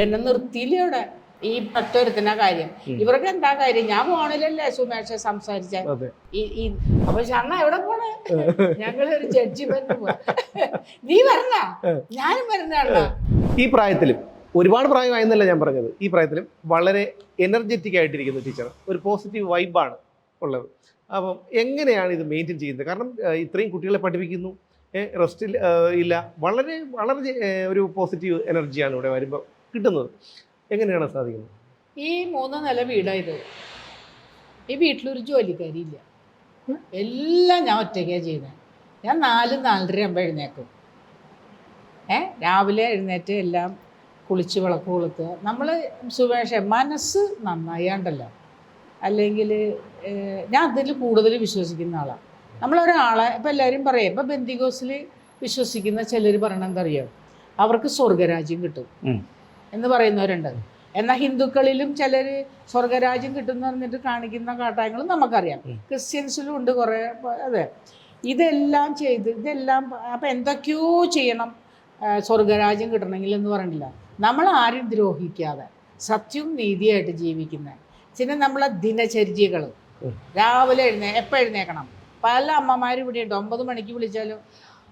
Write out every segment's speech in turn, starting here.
ഇവരെന്നെ നിർത്തിയില്ല അവിടെ? ഈ ഒറ്റൊരുത്തിന കാര്യം. ഇവർക്ക് എന്താ കാര്യം? ഞാൻ പോണില്ലല്ലേ സുമേഷ സംസാരിച്ച? ഈ അപ്പൊ ഷണ്ണ എവിടെ പോണേ? ഞങ്ങൾ ഒരു ജഡ്ജിമെന്റ് നീ വരണ? ഞാനും വരണ ഈ പ്രായത്തിലും ഒരുപാട് പ്രായമായെന്നല്ല ഞാൻ പറഞ്ഞത്. ഈ പ്രായത്തിലും വളരെ എനർജറ്റിക് ആയിട്ടിരിക്കുന്ന ടീച്ചർ ഒരു പോസിറ്റീവ് വൈബാണ് ഉള്ളത്. അപ്പം എങ്ങനെയാണ് ഇത് മെയിന്റെയിൻ ചെയ്യുന്നത്? കാരണം ഇത്രയും കുട്ടികളെ പഠിപ്പിക്കുന്നു. റെസ്റ്റ് ഇല്ല. വളരെ വളരെ ഒരു പോസിറ്റീവ് എനർജിയാണ് ഇവിടെ വരുമ്പോൾ കിട്ടുന്നത്? എങ്ങനെയാണ് സാധിക്കുന്നത്? ഈ മൂന്ന് നില വീടായത് ഈ വീട്ടിലൊരു ജോലിക്കാരി ഇല്ല എല്ലാം ഞാൻ ഒറ്റയ്ക്കാണ് ചെയ്യുന്നത് ഞാൻ നാല് നാലര ആകുമ്പോൾ എഴുന്നേക്കും. ഏ? രാവിലെ എഴുന്നേറ്റ് എല്ലാം കുളിച്ച് വിളക്ക് കൊളുത്തുക നമ്മൾ സുവേഷ മനസ്സ് നന്നായാണ്ടല്ലോ. അല്ലെങ്കിൽ ഞാൻ അതിൽ കൂടുതൽ വിശ്വസിക്കുന്ന ആളാണ് നമ്മളൊരാളെ ഇപ്പം എല്ലാവരും പറയും ഇപ്പം ബന്ദിഗോസിൽ വിശ്വസിക്കുന്ന ചിലർ പറയണമെന്നറിയാം എന്താ അറിയോ? അവർക്ക് സ്വർഗരാജ്യം കിട്ടും. എന്ന് പറയുന്നവരുണ്ട്. എന്നാൽ ഹിന്ദുക്കളിലും ചിലർ സ്വർഗരാജ്യം കിട്ടുന്നു പറഞ്ഞിട്ട് കാണിക്കുന്ന കാട്ടായങ്ങളും നമുക്കറിയാം. ക്രിസ്ത്യൻസിലും ഉണ്ട് കുറേ അതെ. ഇതെല്ലാം ചെയ്ത് ഇതെല്ലാം അപ്പം എന്തൊക്കെയോ ചെയ്യണം സ്വർഗരാജ്യം കിട്ടണമെങ്കിൽ എന്ന് പറഞ്ഞില്ല നമ്മൾ ആരും ദ്രോഹിക്കാതെ സത്യവും നീതിയായിട്ട് ജീവിക്കുന്നത് പിന്നെ നമ്മളെ ദിനചര്യകൾ രാവിലെ എഴുന്നേ എപ്പോൾ എഴുന്നേക്കണം? പല അമ്മമാരും ഇവിടെ ഉണ്ട് ഒമ്പത് മണിക്ക് വിളിച്ചാലും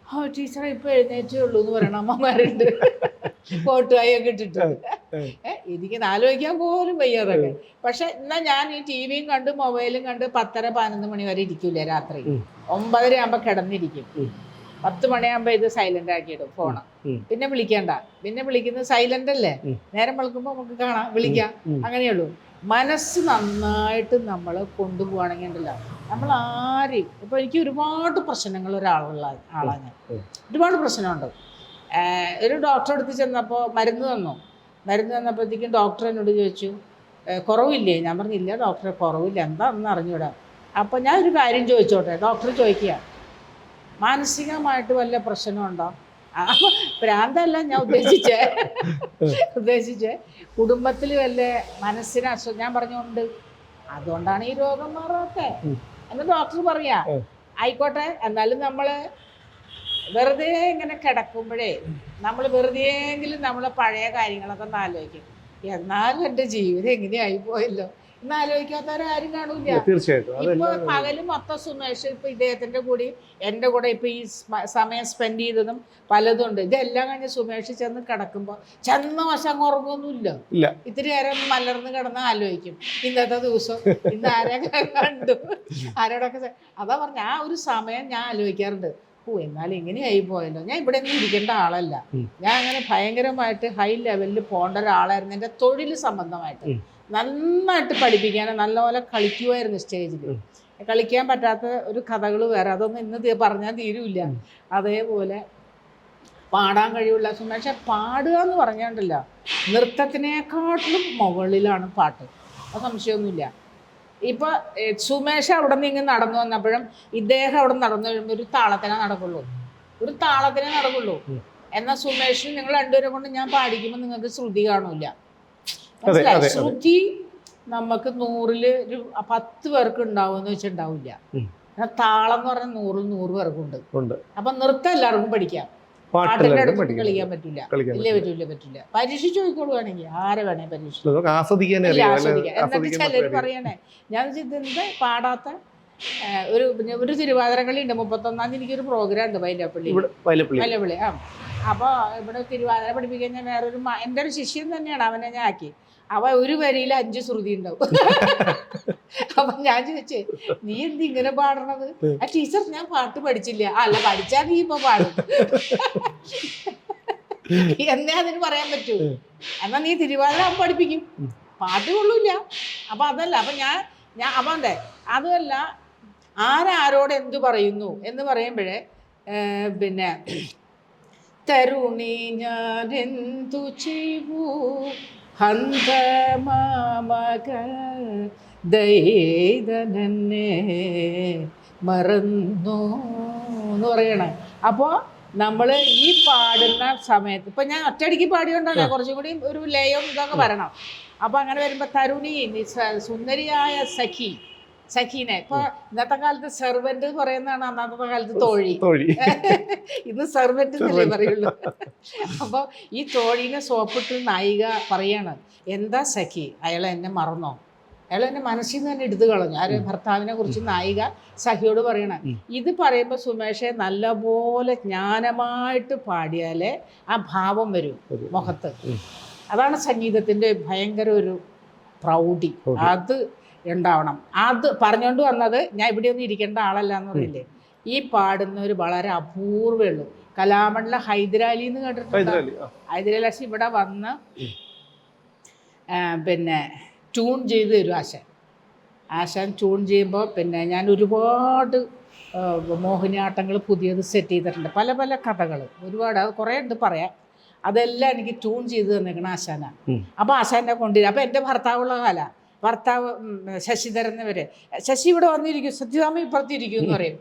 ഓ ടീച്ചറെ ഇപ്പോൾ എഴുന്നേറ്റേ ഉള്ളൂ എന്ന് പറയണ അമ്മമാരുണ്ട്. കോട്ടുകായൊക്കെ ഇട്ടിട്ട് ഉം. എനിക്ക് ആലോചിക്കാൻ പോലും വയ്യാതൊക്കെ. പക്ഷെ എന്നാ ഞാൻ ഈ ടി വിയും കണ്ട് മൊബൈലും കണ്ട് പത്തര പതിനൊന്ന് മണി വരെ ഇരിക്കൂലേ രാത്രി. ഒമ്പതര ആകുമ്പോൾ കിടന്നിരിക്കും. പത്ത് മണിയാകുമ്പോൾ ഇത് സൈലന്റ് ആക്കിയിടും ഫോണ് പിന്നെ വിളിക്കണ്ട. പിന്നെ വിളിക്കുന്നത് സൈലന്റ് അല്ലേ? നേരം വിളിക്കുമ്പോൾ നമുക്ക് കാണാം വിളിക്കാം. അങ്ങനെയുള്ളൂ മനസ്സ് നന്നായിട്ട് നമ്മൾ കൊണ്ടുപോവാണെങ്കിൽ ഉണ്ടല്ലോ. നമ്മൾ ആരെയും ഇപ്പൊ എനിക്ക് ഒരുപാട് പ്രശ്നങ്ങൾ ഒരാളുള്ള ആളാണ്. ഒരുപാട് പ്രശ്നമുണ്ട്. ഒരു ഡോക്ടറെ അടുത്ത് ചെന്നപ്പോൾ മരുന്ന് തന്നു. മരുന്ന് തന്നപ്പോഴത്തേക്കും ഡോക്ടർ എന്നോട് ചോദിച്ചു കുറവില്ലേ? ഞാൻ പറഞ്ഞില്ല ഡോക്ടറെ കുറവില്ല. എന്താണെന്ന് അറിഞ്ഞൂടാ. അപ്പോൾ ഞാൻ ഒരു കാര്യം ചോദിച്ചോട്ടെ ഡോക്ടർ ചോദിക്കുക മാനസികമായിട്ട് വല്ല പ്രശ്നമുണ്ടോ? ആ, ഭ്രാന്തല്ല ഞാൻ ഉദ്ദേശിച്ചേ. ഉദ്ദേശിച്ചേ കുടുംബത്തിൽ വല്ല മനസ്സിന് അസുഖം ഞാൻ പറഞ്ഞുകൊണ്ട് അതുകൊണ്ടാണ് ഈ രോഗം മാറാത്ത. എന്ന് ഡോക്ടർ പറയാ. ആയിക്കോട്ടെ എന്നാലും നമ്മൾ വെറുതെ ഇങ്ങനെ കിടക്കുമ്പോഴേ നമ്മൾ വെറുതെയെങ്കിലും നമ്മൾ പഴയ കാര്യങ്ങളൊക്കെ ഒന്ന് ആലോചിക്കും. എന്നാലും എന്റെ ജീവിതം എങ്ങനെയായി പോയല്ലോ? ഇന്ന് ആലോചിക്കാത്തവരാരും കാണൂല ഇപ്പൊ പകൽ മൊത്തം സുമേഷ് ഇപ്പൊ ഇദ്ദേഹത്തിന്റെ കൂടി എന്റെ കൂടെ ഇപ്പൊ ഈ സമയം സ്പെൻഡ് ചെയ്തതും പലതും ഉണ്ട്. ഇതെല്ലാം കഴിഞ്ഞ് സുമേഷ് ചെന്ന് കിടക്കുമ്പോ ചെന്ന വശം ഉറങ്ങൊന്നുമില്ല ഇല്ല. ഇത്തിരി നേരം മലർന്ന് കിടന്ന് ആലോചിക്കും. ഇന്നത്തെ ദിവസം ഇന്ന് ആരൊക്കെ കണ്ടു? ആരോടൊക്കെ അതാ പറഞ്ഞ ആ ഒരു സമയം ഞാൻ ആലോചിക്കാറുണ്ട്. ഓ എന്നാലും ഇങ്ങനെയായി പോയല്ലോ. ഞാൻ ഇവിടെ ഒന്നും ഇരിക്കേണ്ട ആളല്ല. ഞാൻ അങ്ങനെ ഭയങ്കരമായിട്ട് ഹൈ ലെവലിൽ പോകേണ്ട ഒരാളായിരുന്നു. എന്റെ തൊഴിൽ സംബന്ധമായിട്ട്. നന്നായിട്ട് പഠിപ്പിക്കാൻ നല്ലപോലെ കളിക്കുമായിരുന്നു സ്റ്റേജിൽ കളിക്കാൻ പറ്റാത്ത ഒരു കഥകൾ വേറെ. അതൊന്നും ഇന്ന് പറഞ്ഞാൽ തീരുമില്ല അതേപോലെ പാടാൻ കഴിവുള്ള പക്ഷെ പാടുക എന്ന് പറഞ്ഞാണ്ടല്ല നൃത്തത്തിനേക്കാട്ടിലും മുകളിലാണ് പാട്ട്. അത് സംശയമൊന്നുമില്ല. ഇപ്പൊ സുമേഷ് അവിടെ നിന്ന് ഇങ്ങനെ നടന്നു വന്നപ്പോഴും ഇദ്ദേഹം അവിടെ നടന്നു വരുമ്പോൾ ഒരു താളത്തിനെ നടക്കുള്ളൂ. ഒരു താളത്തിനെ നടക്കുള്ളൂ. എന്നാൽ സുമേഷിന് നിങ്ങൾ രണ്ടുപേരെ കൊണ്ട് ഞാൻ പാടിക്കുമ്പോൾ നിങ്ങൾക്ക് ശ്രുതി കാണൂല. ശ്രുതി നമുക്ക് നൂറിൽ ഒരു പത്ത് പേർക്ക് ഉണ്ടാവുമെന്ന് വെച്ചിട്ടുണ്ടാവില്ല. താളം എന്ന് പറഞ്ഞാൽ നൂറിൽ നൂറ് പേർക്കുണ്ട്. അപ്പൊ നൃത്തം എല്ലാവർക്കും പഠിക്കാം. കളിക്കാൻ പറ്റില്ല ഇല്ലേ പറ്റില്ല. ആരെ വേണേ? എന്നിട്ട്. പറയണേ. ഞാൻ ഇതെന്ത് പാടാത്ത ഒരു പിന്നെ ഒരു തിരുവാതിര കളി ഉണ്ട് മുപ്പത്തൊന്നാം തീയതി എനിക്കൊരു പ്രോഗ്രാം ഉണ്ട് വൈലപ്പള്ളി. വൈലപ്പള്ളി. ആ. അപ്പോൾ ഇവിടെ തിരുവാതിര പഠിപ്പിക്കാൻ ഞാൻ വേറൊരു എന്റെ എന്റെ ഒരു ശിഷ്യൻ തന്നെയാണ്. അവനെ ഞാൻ ആക്കി. അവ ഒരു വരിയിൽ അഞ്ച് ശ്രുതി ഉണ്ടാവും. അപ്പൊ ഞാൻ ചോദിച്ചേ നീ എന്ത് ഇങ്ങനെ പാടണത്? ആ ടീച്ചർ ഞാൻ പാട്ട് പഠിച്ചില്ല. "ആ, അല്ല പഠിച്ചാ നീ ഇപ്പൊ പാടും. എന്നേ അതിന് പറയാൻ പറ്റൂ? എന്നാ നീ തിരുവാതിര പഠിപ്പിക്കും. പാട്ട് കൊള്ളൂല അപ്പൊ അതല്ല അപ്പൊ ഞാൻ ഞാൻ അവന്റെ അതുമല്ല ആരാരോട് എന്തു പറയുന്നു എന്ന് പറയുമ്പോഴേ പിന്നെ തരുണി ഞാൻ എന്തു ചെയ്യൂ ഹന്ത മാമക ദൈതനെ മറന്നു എന്ന് പറയണേ. അപ്പോൾ നമ്മൾ ഈ പാടുന്ന സമയത്ത് ഇപ്പം ഞാൻ ഒറ്റയടിക്ക് പാടിയോണ്ടാണ് കുറച്ചും കൂടി ഒരു ലയം ഇതൊക്കെ വരണം. അപ്പോൾ അങ്ങനെ വരുമ്പോൾ തരുണി സുന്ദരിയായ സഖി സഖീനെ. ഇപ്പൊ ഇന്നത്തെ കാലത്ത് സെർവന്റ് പറയുന്നതാണ് അന്നത്തെ കാലത്ത് തോഴി. ഇന്ന് സെർവന്റ് എന്നല്ലേ പറയുള്ളൂ. അപ്പോൾ ഈ തോഴീനെ സോപ്പിട്ട് നായിക പറയാണ് എന്താ സഖി? അയാൾ എന്നെ മറന്നോ? അയാൾ എന്നെ മനസ്സിൽ നിന്ന് തന്നെ എടുത്തു കളഞ്ഞു. ആര് ഭർത്താവിനെ കുറിച്ച് നായിക സഖിയോട് പറയണ ഇത് പറയുമ്പോൾ സുമേഷെ നല്ലപോലെ ജ്ഞാനമായിട്ട് പാടിയാലേ ആ ഭാവം വരും. മുഖത്ത്. അതാണ് സംഗീതത്തിന്റെ ഭയങ്കര ഒരു പ്രൗഢി. അത് ഉണ്ടാവണം. അത് പറഞ്ഞുകൊണ്ട് വന്നത് ഞാൻ ഇവിടെ ഒന്നും ഇരിക്കേണ്ട ആളല്ല എന്ന് പറയില്ലേ ഈ പാടുന്നവർ വളരെ അപൂർവേ ഉള്ളൂ കലാമണ്ഡല ഹൈദരാലി എന്ന് കേട്ടിട്ടുണ്ട്? ഹൈദരാലി. ഇവിടെ വന്ന് പിന്നെ ട്യൂൺ ചെയ്ത് തരും ആശാൻ ആശാൻ ട്യൂൺ ചെയ്യുമ്പോൾ പിന്നെ ഞാൻ ഒരുപാട് മോഹിനിയാട്ടങ്ങൾ പുതിയത് സെറ്റ് ചെയ്തിട്ടുണ്ട്. പല പല കഥകൾ ഒരുപാട് അത് കുറേ ഉണ്ട് പറയാം. അതെല്ലാം എനിക്ക് ട്യൂൺ ചെയ്ത് തന്നിരിക്കണം ആശാനാണ്. അപ്പോൾ ആശാനെ കൊണ്ടുവരും. അപ്പോൾ എന്റെ ഭർത്താവുള്ള കാല. ഭർത്താവ് ശശിധരൻ എന്നിവര്. ശശി ഇവിടെ വന്നിരിക്കും സത്യസ്വാമി ഇപ്പുറത്തിരിക്കും എന്ന് പറയും.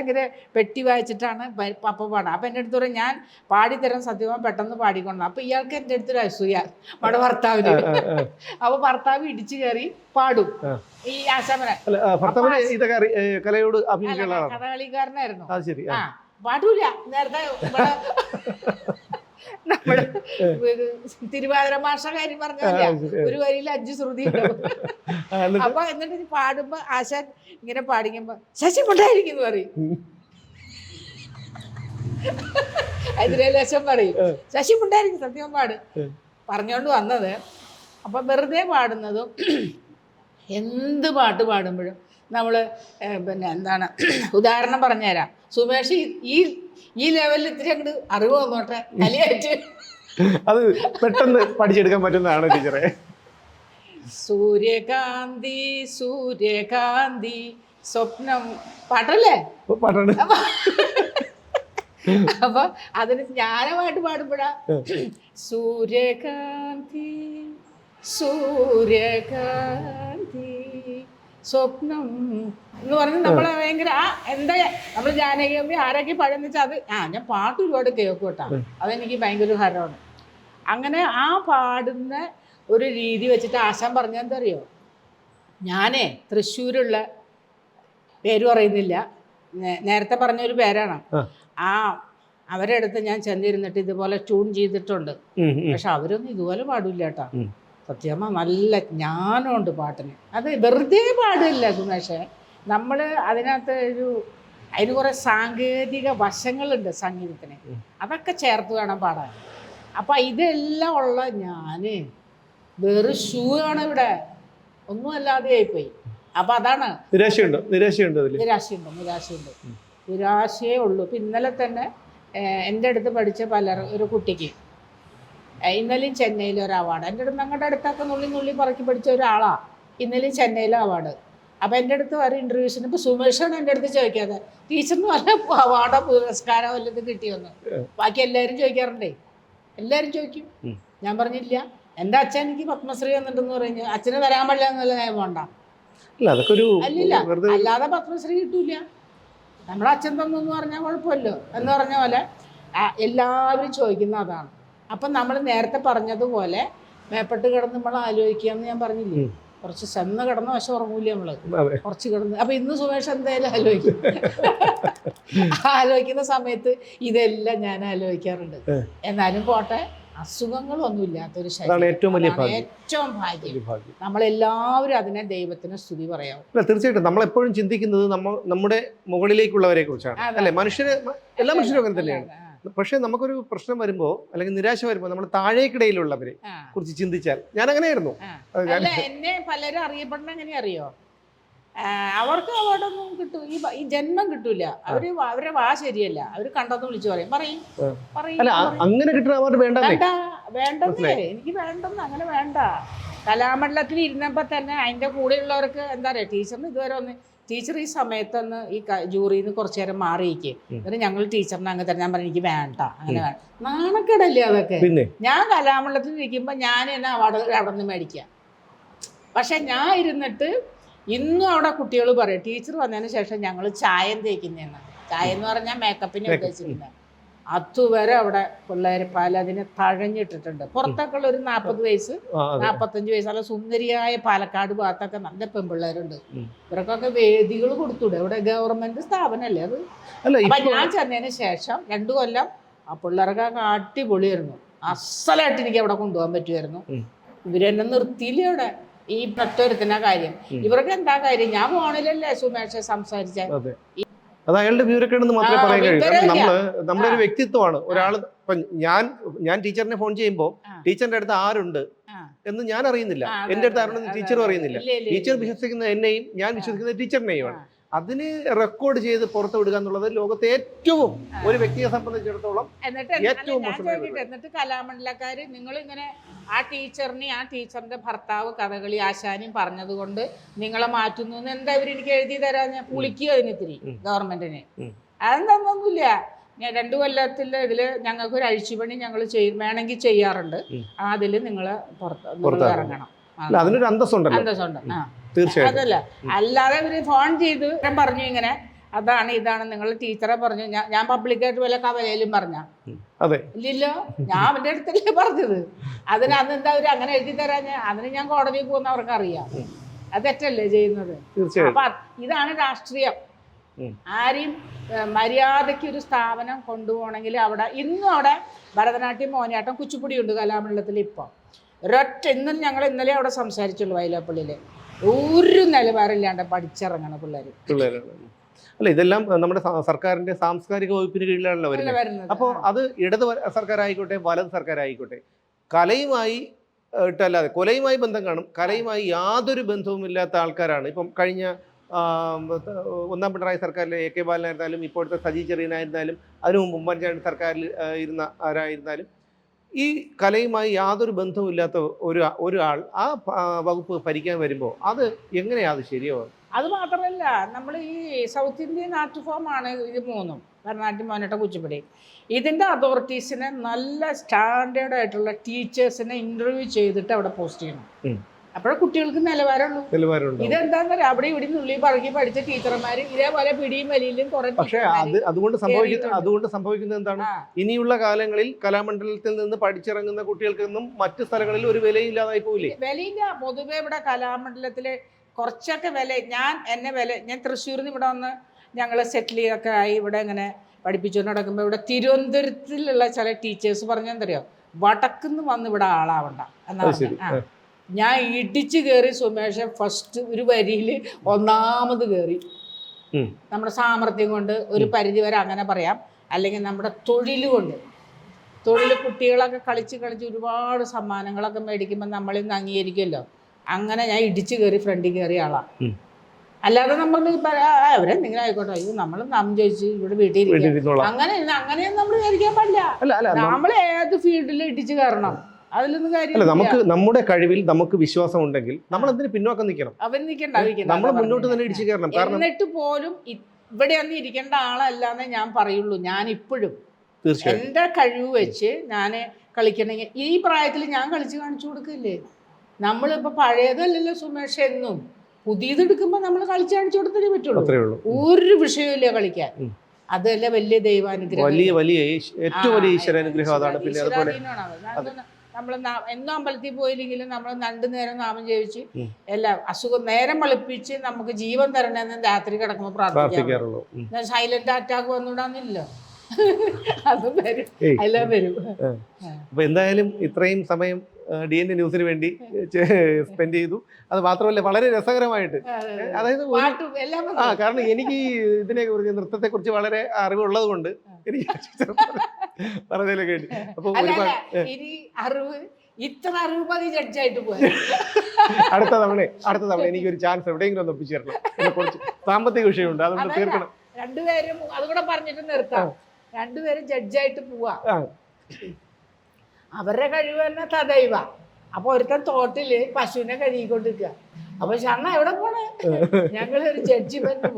ഇങ്ങനെ പെട്ടി വായിച്ചിട്ടാണ് പപ്പ പാടുക അപ്പം എന്റെ അടുത്ത് പറയും ഞാൻ പാടിത്തരാൻ സത്യഭാമ പെട്ടെന്ന് പാടിക്കൊണ്ടു അപ്പം ഇയാൾക്ക് എന്റെ അടുത്തൊരു അസൂയ നമ്മുടെ ഭർത്താവിന്. അപ്പോൾ ഭർത്താവ് ഇടിച്ചു കയറി പാടും. ഈ ആശാമന. കലയോട് കഥകളിക്കാരനായിരുന്നു. ആ. പാടൂല. നേരത്തെ ഇത് തിരുവാതിര മാഷ കാര്യം പറഞ്ഞല്ല ഒരു വരിയിൽ അഞ്ച് ശ്രുതി അപ്പൊ എന്നിട്ട് പാടുമ്പോ ആശാൻ ഇങ്ങനെ പാടിക്കുമ്പോ ശശി ഉണ്ടായിരിക്കും പറയും. അതിലെ ലക്ഷം പറയും. ശശി മുണ്ടായിരിക്കും സത്യം പാട്. പറഞ്ഞോണ്ട് വന്നത്. അപ്പൊ വെറുതെ പാടുന്നതും എന്ത് പാട്ട് പാടുമ്പോഴും നമ്മൾ പിന്നെ എന്താണ് ഉദാഹരണം പറഞ്ഞുതരാം. സുമേഷ് ഈ- ഈ ലെവലിൽ ഇത്തിരി അങ്ങോട്ട് അറിവ് വന്നോട്ടെ. കലിയായിട്ട് അത് പെട്ടെന്ന് പഠിച്ചെടുക്കാൻ പറ്റുന്നതാണ് ടീച്ചറെ. സൂര്യകാന്തി സൂര്യകാന്തി സ്വപ്നം. പാട്ടല്ലേ? പാട്ടാണ്. അപ്പൊ അതിന് ജ്ഞാനമായിട്ട് പാടുമ്പോഴാ. സൂര്യകാന്തി സൂര്യകാന്തി. സ്വപ്നം എന്ന് പറഞ്ഞ് നമ്മളെ ഭയങ്കര ആ എന്താ നമ്മൾ ജാനകി ആരൊക്കെ പഴയെന്ന് വെച്ചാൽ അത് ആ ഞാൻ പാട്ട് ഒരുപാട് കേൾക്കും കേട്ടോ. അതെനിക്ക് ഭയങ്കര ഒരു ഹരമാണ് അങ്ങനെ ആ പാടുന്ന ഒരു രീതി വെച്ചിട്ട് ആശാൻ പറഞ്ഞാൽ എന്താ അറിയോ ഞാനേ തൃശ്ശൂരുള്ള പേര് പറയുന്നില്ല. നേരത്തെ നേരത്തെ പറഞ്ഞൊരു പേരാണ്. ആ. അവരുടെ അടുത്ത് ഞാൻ ചെന്നിരുന്നിട്ട് ഇതുപോലെ ട്യൂൺ ചെയ്തിട്ടുണ്ട്. പക്ഷെ അവരൊന്നും ഇതുപോലെ പാടില്ല കേട്ടോ. സത്യമ്മ നല്ല ജ്ഞാനമുണ്ട് പാട്ടിന്. അത് വെറുതെ പാടില്ല സുമേഷേ നമ്മൾ അതിനകത്ത് ഒരു അതിന് കുറേ സാങ്കേതിക വശങ്ങളുണ്ട് സംഗീതത്തിന്. അതൊക്കെ ചേർത്ത് വേണം പാടാൻ. അപ്പം ഇതെല്ലാം ഉള്ള ഞാൻ വെറും ഷൂ ആണ് ഇവിടെ. ഒന്നും അല്ലാതെ ആയിപ്പോയി. അപ്പം അതാണ് നിരാശയുണ്ടോ? നിരാശയുണ്ടോ നിരാശയുണ്ട് നിരാശയുണ്ട്. നിരാശയേ ഉള്ളൂ. ഇപ്പം ഇന്നലെ തന്നെ എന്റെ അടുത്ത് പഠിച്ച പലർ ഒരു കുട്ടിക്ക് ഇന്നലെയും ചെന്നൈയിലെ ഒരു അവാർഡ് എന്റെ അടുത്ത് ഞങ്ങളുടെ അടുത്തൊക്കെ നുള്ളി നുള്ളി പറക്കി പഠിച്ച ഒരാളാണ് ഇന്നലെയും ചെന്നൈയിലെ അവാർഡ്. അപ്പോൾ എന്റെ അടുത്ത് വേറെ ഇന്റർവ്യൂസിന് ഇപ്പോൾ സുമേഷാണ് എന്റെ അടുത്ത് ചോദിക്കാതെ ടീച്ചറിന് വല്ല അവാർഡോ പുരസ്കാരമോ വല്ലതും കിട്ടിയെന്ന്. ബാക്കി എല്ലാവരും ചോദിക്കാറുണ്ടേ. എല്ലാവരും ചോദിക്കും. ഞാൻ പറഞ്ഞില്ല. എന്റെ അച്ഛൻ എനിക്ക് പത്മശ്രീ വന്നിട്ടെന്ന് പറഞ്ഞു. അച്ഛന് വരാൻ പാടില്ല എന്നല്ല ഞാൻ വേണ്ട അല്ലില്ല. അല്ലാതെ പത്മശ്രീ കിട്ടൂല. നമ്മുടെ അച്ഛൻ തന്നെന്ന് പറഞ്ഞാൽ കുഴപ്പമില്ലോ എന്ന് പറഞ്ഞ പോലെ എല്ലാവരും ചോദിക്കുന്ന അതാണ്. അപ്പം നമ്മൾ നേരത്തെ പറഞ്ഞതുപോലെ മേപ്പെട്ട് കിടന്ന് നമ്മൾ ആലോചിക്കുക എന്ന് ഞാൻ പറഞ്ഞില്ലേ? കുറച്ച് ചെന്ന് കിടന്ന് പക്ഷെ ഉറങ്ങൂല നമ്മൾ കുറച്ച് കിടന്ന്. അപ്പൊ ഇന്ന് സുമേഷ് എന്തായാലും ആലോചിക്കും. ആലോചിക്കുന്ന സമയത്ത് ഇതെല്ലാം ഞാൻ ആലോചിക്കാറുണ്ട്. എന്നാലും പോട്ടെ അസുഖങ്ങളൊന്നും ഇല്ലാത്തൊരു ശരീരം. ഏറ്റവും വലിയ ഏറ്റവും ഭാഗ്യം. നമ്മളെല്ലാവരും അതിനെ ദൈവത്തിന് സ്തുതി പറയാം. തീർച്ചയായിട്ടും നമ്മൾ എപ്പോഴും ചിന്തിക്കുന്നത് നമ്മൾ നമ്മുടെ മുകളിലേക്കുള്ളവരെ കുറിച്ചാണ്. അല്ലെ? മനുഷ്യര് എല്ലാ മനുഷ്യരും അങ്ങനെ തന്നെയാണ്. പക്ഷേ നമുക്കൊരു പ്രശ്നം വരുമ്പോൾ അല്ലെങ്കിൽ നിരാശ വരുമ്പോൾ നമ്മൾ താഴേക്കിടയിലുള്ളവരെ കുറിച്ച് ചിന്തിച്ചാൽ ഞാൻ അങ്ങനെയായിരുന്നു എന്നെ പലരും അറിയപ്പെടുന്ന എങ്ങനെ അറിയോ അവർക്ക് അവാർഡൊന്നും കിട്ടും ഈ ഈ ജന്മം കിട്ടൂല. അവർ അവരെ വാ ശരിയല്ല. അവർ കണ്ടെന്ന് വിളിച്ചു പറയും. പറയും അങ്ങനെ കിട്ടുന്ന അവാർഡ് വേണ്ടേ? വേണ്ട വേണ്ടെന്നേ. എനിക്ക് വേണ്ടെന്ന് അങ്ങനെ വേണ്ട. കലാമണ്ഡലത്തിൽ ഇരുന്നപ്പോ തന്നെ അതിന്റെ കൂടെയുള്ളവർക്ക് എന്താ പറയാ ടീച്ചറിന് ഇതുവരെ ഒന്ന് ടീച്ചർ ഈ സമയത്തൊന്ന് ഈ ജൂറിയിൽ നിന്ന് കുറച്ചു നേരം മാറിയിരിക്കും. എന്നിട്ട് ഞങ്ങൾ ടീച്ചറിനെ അങ്ങ് തന്നെ ഞാൻ പറഞ്ഞു എനിക്ക് വേണ്ട. അങ്ങനെ വേണ്ട. നാണക്കേടല്ലേ അതൊക്കെ? ഞാൻ കലാമണ്ഡലത്തിൽ ഇരിക്കുമ്പോൾ ഞാൻ എന്നെ അവിടെ അവിടെ നിന്ന് മേടിക്കാം. പക്ഷെ ഞാൻ ഇരുന്നിട്ട് ഇന്നും അവിടെ കുട്ടികൾ പറയും ടീച്ചർ വന്നതിന് ശേഷം ഞങ്ങൾ ചായം തേക്കുന്നതെന്ന് ചായ എന്ന് പറഞ്ഞാൽ മേക്കപ്പിനെ. ഉദ്ദേശിക്കുന്നത് അതുവരെ അവിടെ പിള്ളേർ പലതിനെ തഴഞ്ഞിട്ടിട്ടുണ്ട്. പുറത്തൊക്കെ ഉള്ള ഒരു നാൽപ്പത് വയസ്സ് നാൽപ്പത്തഞ്ച് വയസ്സ് അല്ല സുന്ദരിയായ പാലക്കാട് ഭാഗത്തൊക്കെ നല്ല പെൺപിള്ളേരുണ്ട്. ഇവർക്കൊക്കെ വേദികൾ കൊടുത്തൂടെ. ഇവിടെ ഗവൺമെന്റ് സ്ഥാപനമല്ലേ അത്? അപ്പൊ ഞാൻ ചെന്നതിന് ശേഷം രണ്ടു കൊല്ലം ആ പിള്ളേർക്കൊക്കെ അടിപൊളിയായിരുന്നു. അസലായിട്ട് എനിക്ക് അവിടെ കൊണ്ടുപോകാൻ പറ്റുമായിരുന്നു. ഇവരെന്നെ നിർത്തിയില്ല അവിടെ? ഈ പ്രത്യേകത്തിന്റെ കാര്യം. ഇവർക്ക് എന്താ കാര്യം? ഞാൻ ഫോണിലല്ലേ സുമേഷ സംസാരിച്ച. അതെ അയാളുടെ വിവരക്കേടെന്ന് മാത്രമേ പറയാൻ കഴിയൂ. കാരണം നമ്മൾ നമ്മുടെ ഒരു വ്യക്തിത്വമാണ്. ഒരാൾ ഇപ്പൊ ഞാൻ ഞാൻ ടീച്ചറിനെ ഫോൺ ചെയ്യുമ്പോൾ ടീച്ചറിന്റെ അടുത്ത് ആരുണ്ട്. എന്ന് ഞാൻ അറിയുന്നില്ല. എന്റെ അടുത്ത് ആരുണ്ടെന്ന് ടീച്ചറും അറിയുന്നില്ല. ടീച്ചർ വിശ്വസിക്കുന്നത് വിശ്വസിക്കുന്ന എന്നെയും ഞാൻ വിശ്വസിക്കുന്നത് വിശ്വസിക്കുന്ന ടീച്ചറിനെയുമാണ്. അതിന് റെക്കോർഡ് ചെയ്ത് പുറത്തു വിടുക എന്നുള്ളത് ലോകത്തെ ഏറ്റവും ഒരു വ്യക്തിയെ സംബന്ധിച്ചിടത്തോളം എന്നിട്ട് ഏറ്റവും എന്നിട്ട് കലാമണ്ഡലക്കാർ നിങ്ങൾ ഇങ്ങനെ ആ ടീച്ചറിനെ ആ ടീച്ചറിന്റെ ഭർത്താവ് കഥകളി ആശാനും പറഞ്ഞതുകൊണ്ട് നിങ്ങളെ മാറ്റുന്നു എന്താ ഇവർ എനിക്ക് എഴുതി തരാൻ? പുളിക്കുക അതിനിത്തിരി ഗവൺമെന്റിനെ. അതെന്തൊന്നുമില്ല ഞാൻ രണ്ടു കൊല്ലത്തിൽ ഇതിൽ ഞങ്ങൾക്ക് ഒരു അഴിച്ചുപണി ഞങ്ങൾ ചെയ്യും വേണമെങ്കിൽ ചെയ്യാറുണ്ട്. അതിൽ നിങ്ങൾ പുറത്ത് ഇറങ്ങണം അതിനൊരു അന്തസ്സുണ്ടല്ലോ. അന്തസ്സുണ്ട്. ആ. അതല്ല. അല്ലാതെ ഇവർ ഫോൺ ചെയ്ത് ഞാൻ പറഞ്ഞു ഇങ്ങനെ അതാണ് ഇതാണ് നിങ്ങൾ ടീച്ചറെ പറഞ്ഞു. ഞാൻ പബ്ലിക്കായിട്ട് വല്ല കവലയിലും പറഞ്ഞ. അതെ. ഇല്ലല്ലോ. ഞാൻ അവന്റെ അടുത്തല്ലേ പറഞ്ഞത്. അതിന് അന്ന് എന്താ അവർ അങ്ങനെ എഴുതി തരാൻ അതിന് ഞാൻ കോടതിയിൽ പോകുന്ന അവർക്ക് അറിയാം. അത് തെറ്റല്ലേ ചെയ്യുന്നത്? അപ്പൊ ഇതാണ് രാഷ്ട്രീയം. ആരെയും മര്യാദയ്ക്ക് ഒരു സ്ഥാപനം കൊണ്ടുപോകണമെങ്കിൽ അവിടെ ഇന്നും അവിടെ ഭരതനാട്യം മോഹിനിയാട്ടം കുച്ചിപ്പുടി ഉണ്ട് കലാമണ്ഡലത്തിൽ ഇപ്പോൾ ഒരൊറ്റ ഇന്നും ഞങ്ങൾ ഇന്നലെ അവിടെ സംസാരിച്ചുള്ളൂ വയലാപ്പള്ളിയിൽ ഒരു നിലവാരമില്ലാണ്ട് പഠിച്ചിറങ്ങണ പിള്ളേർ പിള്ളേരാണ്. അല്ല ഇതെല്ലാം നമ്മുടെ സർക്കാരിന്റെ സാംസ്കാരിക വകുപ്പിന് കീഴിലാണല്ലോ വരുന്നത്. അപ്പോൾ അത് ഇടത് സർക്കാർ ആയിക്കോട്ടെ വലത് സർക്കാർ ആയിക്കോട്ടെ കലയുമായി ഇട്ടല്ലാതെ കൊലയുമായി ബന്ധം കാണും. കലയുമായി യാതൊരു ബന്ധവുമില്ലാത്ത ആൾക്കാരാണ്. ഇപ്പം കഴിഞ്ഞ ഒന്നാം പിണറായി സർക്കാരിലെ എ കെ ബാലനായിരുന്നാലും ഇപ്പോഴത്തെ സജി ചെറിയനായിരുന്നാലും അതിനു മുമ്പ് ഉമ്മൻചാണ്ടി സർക്കാരിൽ ഇരുന്ന ആരായിരുന്നാലും ഈ കലയുമായി യാതൊരു ബന്ധവുമില്ലാത്ത ഒരു ഒരാൾ ആ വകുപ്പ് ഭരിക്കാൻ വരുമ്പോൾ അത് എങ്ങനെയാണ് അത് ശരിയാവുക? അത് മാത്രമല്ല നമ്മൾ ഈ സൗത്ത് ഇന്ത്യൻ ആർട്ട് ഫോം ആണ് ഇത് മൂന്നും ഭരണാട്യം മോനട്ട കുച്ചിപ്പടി. ഇതിന്റെ അതോറിറ്റീസിനെ നല്ല സ്റ്റാൻഡേർഡ് ആയിട്ടുള്ള ടീച്ചേഴ്സിനെ ഇന്റർവ്യൂ ചെയ്തിട്ട് അവിടെ പോസ്റ്റ് ചെയ്യണം. അപ്പോഴേ കുട്ടികൾക്ക് നിലവാരമുള്ളൂ. നിലവാരമുണ്ട് ഇതെന്താന്ന് പറയാ അവിടെ ഇവിടെ ഉള്ളിൽ പറക്കി പഠിച്ച ടീച്ചർമാര് ഇതേപോലെ പിടിയും വലിയിലും കുറെ പക്ഷേ അത് അതുകൊണ്ട് സംഭവിക്കുന്ന അതുകൊണ്ട് സംഭവിക്കുന്നത് എന്താണ്? ഇനിയുള്ള കാലങ്ങളിൽ കലാമണ്ഡലത്തിൽ നിന്ന് പഠിച്ചിറങ്ങുന്ന കുട്ടികൾക്കൊന്നും മറ്റു സ്ഥലങ്ങളിൽ ഒരു വിലയില്ലാതായി പോവില്ലേ? വിലയില്ല. പൊതുവെ ഇവിടെ കലാമണ്ഡലത്തിലെ കുറച്ചൊക്കെ വില ഞാൻ എന്നെ വില ഞാൻ തൃശ്ശൂരിൽ നിന്ന് ഇവിടെ വന്ന് ഞങ്ങൾ സെറ്റിൽ ഒക്കെ ആയി ഇവിടെ ഇങ്ങനെ പഠിപ്പിച്ചുകൊണ്ട് നടക്കുമ്പോൾ ഇവിടെ തിരുവനന്തപുരത്തിലുള്ള ചില ടീച്ചേഴ്സ് പറഞ്ഞെന്തറിയോ? വടക്കുന്ന് വന്ന് ഇവിടെ ആളാവണ്ട. എന്നാ ഞാൻ ഇടിച്ചു കയറി സുമേഷ് ഫസ്റ്റ് ഒരു വരിയിൽ ഒന്നാമത് കയറി. നമ്മുടെ സാമർഥ്യം കൊണ്ട് ഒരു പരിധി വരെ അങ്ങനെ പറയാം. അല്ലെങ്കിൽ നമ്മുടെ തൊഴിൽ കൊണ്ട്. തൊഴിൽ കുട്ടികളൊക്കെ കളിച്ച് കളിച്ച് ഒരുപാട് സമ്മാനങ്ങളൊക്കെ മേടിക്കുമ്പോൾ നമ്മളിന്ന് അംഗീകരിക്കുമല്ലോ. അങ്ങനെ ഞാൻ ഇടിച്ചു കയറി ഫ്രണ്ടിൽ കയറിയ ആളാണ് അല്ലാതെ നമ്മൾ അവരെന്തെങ്കിലും ആയിക്കോട്ടെ. അയ്യോ നമ്മൾ നാം ചോദിച്ച് ഇവിടെ വീട്ടിൽ അങ്ങനെ അങ്ങനെയൊന്നും നമ്മൾ വിചാരിക്കാൻ പാടില്ല. നമ്മൾ ഏത് ഫീൽഡിൽ ഇടിച്ചു കയറണം? അതിലൊന്നും അല്ല നമുക്ക് നമ്മുടെ കഴിവിൽ നമുക്ക് വിശ്വാസം ഉണ്ടെങ്കിൽ നമ്മൾ എന്തിനു പിന്നോക്കം നിൽക്കണം? അവൻ നിൽക്കണ്ട നമ്മൾ മുന്നോട്ട് തന്നെ. ഇടിച്ചു കയറണം. കാരണം എന്നിട്ട് പോലും ഇവിടെ ഒന്നും ഇരിക്കേണ്ട ആളല്ലാന്നേ ഞാൻ പറയുള്ളൂ. ഞാൻ ഇപ്പോഴും എന്റെ കഴിവ് വെച്ച് ഞാൻ കളിക്കണെങ്കിൽ ഈ പ്രായത്തിൽ ഞാൻ കളിച്ച് കാണിച്ചു കൊടുക്കില്ലേ? നമ്മളിപ്പോൾ പഴയതല്ലല്ലോ സുമേഷ് എന്നും. പുതിയത് എടുക്കുമ്പോൾ നമ്മൾ കളിച്ച് കാണിച്ചു കൊടുത്തേ പറ്റുള്ളൂ. ഒരു വിഷയമില്ല കളിക്കാൻ. അതല്ല വലിയ ദൈവാനുഗ്രഹം. വലിയ വലിയ ഏറ്റവും വലിയ ഈശ്വരാനുഗ്രഹം അതാണ്. പിന്നെ അതുപോലെ നമ്മൾ എന്നും അമ്പലത്തിൽ പോയില്ലെങ്കിലും നമ്മൾ രണ്ടു നേരം നാമം ജപിച്ച് എല്ലാം അസുഖം നേരം വെളുപ്പിച്ച് നമുക്ക് ജീവൻ തരണമെന്ന് രാത്രി കിടക്കുമ്പോൾ പ്രാർത്ഥിക്കാം പ്രാർത്ഥിക്കാറുള്ളൂ. സൈലന്റ് അറ്റാക്ക് വന്നുവിടാന്നില്ലല്ലോ അതും വരും. എല്ലാം വരും. അപ്പൊ എന്തായാലും ഇത്രയും സമയം ഡി എൻ എ ന്യൂസിന് വേണ്ടി സ്പെൻഡ് ചെയ്തു. അത് മാത്രമല്ല വളരെ രസകരമായിട്ട്. അതായത് ആ കാരണം എനിക്ക് ഇതിനെ കുറിച്ച് നൃത്തത്തെ കുറിച്ച് വളരെ അറിവുള്ളത് കൊണ്ട് എനിക്ക് പറഞ്ഞതിലൊക്കെ വേണ്ടി അപ്പൊ ഒരുപാട് അറിവ് ഇത്ര അറിവ് മതി ജഡ്ജായിട്ട് അടുത്ത തവണ അടുത്ത തവണ എനിക്ക് ഒരു ചാൻസ് എവിടെയെങ്കിലും ഒന്ന് ഒപ്പിച്ചു തരണം. കുറച്ച് സാമ്പത്തിക വിഷയമുണ്ട് അതുകൊണ്ട്. തീർക്കണം. രണ്ടുപേരും അതുകൂടെ പറഞ്ഞിട്ട് നിർത്താം. രണ്ടുപേരും ജഡ്ജായിട്ട് പോവാ. അവരുടെ കഴിവ് തന്നെ തദൈവ അപ്പൊ ഒരുത്തൻ തോട്ടിൽ പശുവിനെ കഴുകിക്കൊണ്ടിരിക്കുക അപ്പൊ ഷണ്ണ എവിടെ പോണേ? ഞങ്ങൾ ഒരു ജഡ്ജിമെന്റ്